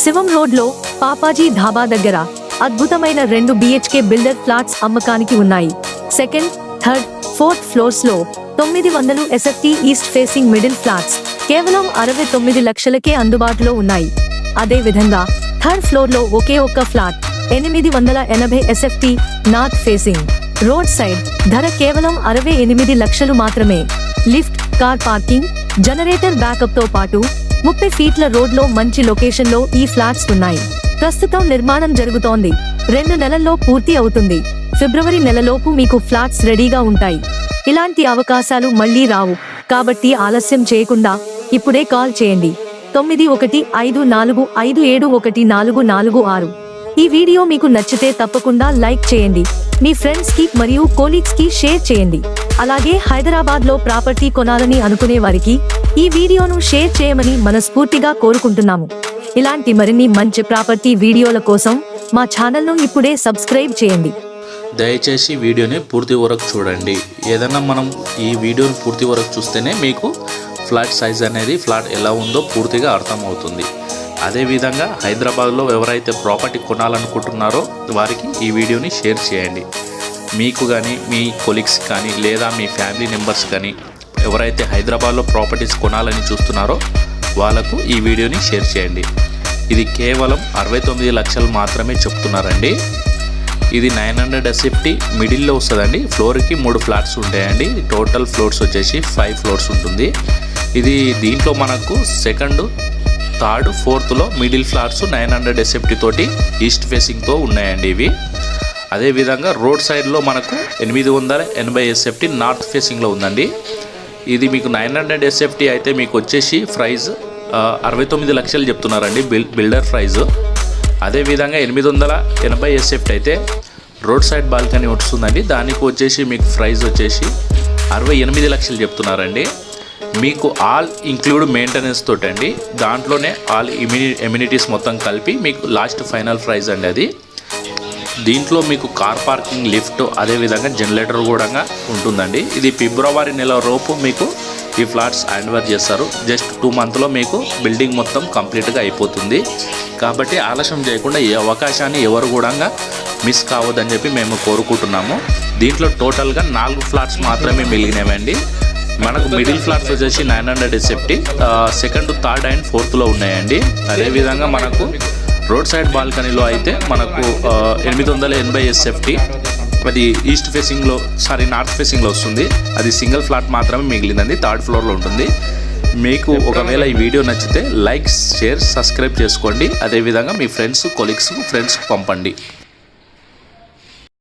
శివం రోడ్లో పాపాజీ ధాబా దగ్గర అద్భుతమైన రెండు బిహెచ్కే బిల్డర్ ఫ్లాట్స్ అమ్మకానికి ఉన్నాయి. సెకండ్ థర్డ్ ఫోర్త్ ఫ్లోర్స్లో తొమ్మిది వందలు SFT east facing middle flats కేవలం అరవై తొమ్మిది లక్షలకే అందుబాటులో ఉన్నాయి. అదే విధంగా థర్డ్ ఫ్లోర్లో ఒకే ఒక్క ఫ్లాట్ ఎనిమిది వందల ఎనభై SFT north facing. Road side ధర కేవలం అరవై ఎనిమిది లక్షలు మాత్రమే. లిఫ్ట్ కార్ పార్కింగ్ జనరేటర్ బ్యాకప్తో పాటు ముప్పై ఫీట్ల రోడ్లో మంచి లొకేషన్లో ఈ ఫ్లాట్స్ ఉన్నాయి. ప్రస్తుతం నిర్మాణం జరుగుతోంది. రెండు నెలల్లో పూర్తి అవుతుంది. ఫిబ్రవరి నెలలోపు మీకు ఫ్లాట్స్ రెడీగా ఉంటాయి. ఇలాంటి అవకాశాలు మళ్ళీ రావు. కాబట్టి ఆలస్యం చేయకుండా ఇప్పుడే కాల్ చేయండి. తొమ్మిది ఒకటి ఐదు నాలుగు ఐదు ఏడు ఒకటి నాలుగు నాలుగు ఆరు. ఈ వీడియో మీకు నచ్చితే తప్పకుండా లైక్ చేయండి. మీ ఫ్రెండ్స్కి మరియు కోలీగ్స్కి షేర్ చేయండి. అలాగే హైదరాబాద్లో ప్రాపర్టీ కొనాలని అనుకునే వారికి ఈ వీడియోను షేర్ చేయమని మనస్ఫూర్తిగా కోరుకుంటున్నాము. ఇలాంటి మరిన్ని మంచి ప్రాపర్టీ వీడియోల కోసం మా ఛానల్ను ఇప్పుడే సబ్స్క్రైబ్ చేయండి. దయచేసి వీడియోని పూర్తి వరకు చూడండి. ఏదైనా మనం ఈ వీడియోని పూర్తి వరకు చూస్తేనే మీకు ఫ్లాట్ సైజ్ అనేది ఫ్లాట్ ఎలా ఉందో పూర్తిగా అర్థమవుతుంది. అదేవిధంగా హైదరాబాద్లో ఎవరైతే ప్రాపర్టీ కొనాలనుకుంటున్నారో వారికి ఈ వీడియోని షేర్ చేయండి. మీకు కానీ మీ కొలీగ్స్ కానీ లేదా మీ ఫ్యామిలీ మెంబర్స్ కానీ ఎవరైతే హైదరాబాద్లో ప్రాపర్టీస్ కొనాలని చూస్తున్నారో వాళ్ళకు ఈ వీడియోని షేర్ చేయండి. ఇది కేవలం అరవై తొమ్మిది లక్షలు మాత్రమే చెప్తున్నారండి. ఇది నైన్ హండ్రెడ్ ఎస్ఎఫ్టీ మిడిల్లో వస్తుందండి. ఫ్లోర్కి మూడు ఫ్లాట్స్ ఉంటాయండి. టోటల్ ఫ్లోర్స్ వచ్చేసి ఫైవ్ ఫ్లోర్స్ ఉంటుంది. ఇది దీంట్లో మనకు second third ఫోర్త్లో middle flats nine hundred SFT తోటి ఈస్ట్ ఫేసింగ్తో ఉన్నాయండి ఇవి. అదేవిధంగా రోడ్ సైడ్లో మనకు ఎనిమిది వందల ఎనభై ఎస్ఎఫ్టీ నార్త్ ఫేసింగ్లో ఉందండి. ఇది మీకు నైన్ హండ్రెడ్ ఎస్ఎఫ్టీ అయితే మీకు వచ్చేసి ప్రైజ్ అరవై తొమ్మిది లక్షలు చెప్తున్నారండి బిల్ బిల్డర్ ప్రైజ్ అదేవిధంగా ఎనిమిది వందల ఎనభై ఎస్ఎఫ్టీ అయితే రోడ్ సైడ్ బాల్కనీ వస్తుందండి దానికి వచ్చేసి మీకు ప్రైజ్ వచ్చేసి అరవై ఎనిమిది లక్షలు చెప్తున్నారండి. మీకు ఆల్ ఇంక్లూడ్ మెయింటెనెన్స్ తోటండి దాంట్లోనే ఆల్ ఇమ్యూని ఎమ్యూనిటీస్ మొత్తం కలిపి మీకు లాస్ట్ ఫైనల్ ప్రైజ్ అండి అది. దీంట్లో మీకు కార్ పార్కింగ్ లిఫ్ట్ అదేవిధంగా జనరేటర్ కూడా ఉంటుందండి. ఇది ఫిబ్రవరి నెల లోపు మీకు ఈ ఫ్లాట్స్ హ్యాండ్ ఓవర్ చేస్తారు. జస్ట్ టూ మంత్లో మీకు బిల్డింగ్ మొత్తం కంప్లీట్గా అయిపోతుంది. కాబట్టి ఆలస్యం చేయకుండా ఈ అవకాశాన్ని ఎవరు కూడా మిస్ కావద్దని చెప్పి మేము కోరుకుంటున్నాము. దీంట్లో టోటల్గా నాలుగు ఫ్లాట్స్ మాత్రమే మిగిలినవండి. మనకు మిడిల్ ఫ్లాట్స్ వచ్చేసి nine hundred SFT second third and ఫోర్త్లో ఉన్నాయండి. అదేవిధంగా మనకు రోడ్ సైడ్ బాల్కనీలో అయితే మనకు ఎనిమిది వందల ఎనభై ఎస్ఎఫ్టీ అది ఈస్ట్ ఫేసింగ్లో సారీ నార్త్ ఫేసింగ్లో వస్తుంది. అది సింగిల్ ఫ్లాట్ మాత్రమే మిగిలిందండి థర్డ్ ఫ్లోర్లో ఉంటుంది. మీకు ఒకవేళ ఈ వీడియో నచ్చితే లైక్ షేర్ సబ్స్క్రైబ్ చేసుకోండి. అదేవిధంగా మీ ఫ్రెండ్స్ కొలీగ్స్ ఫ్రెండ్స్కి పంపండి.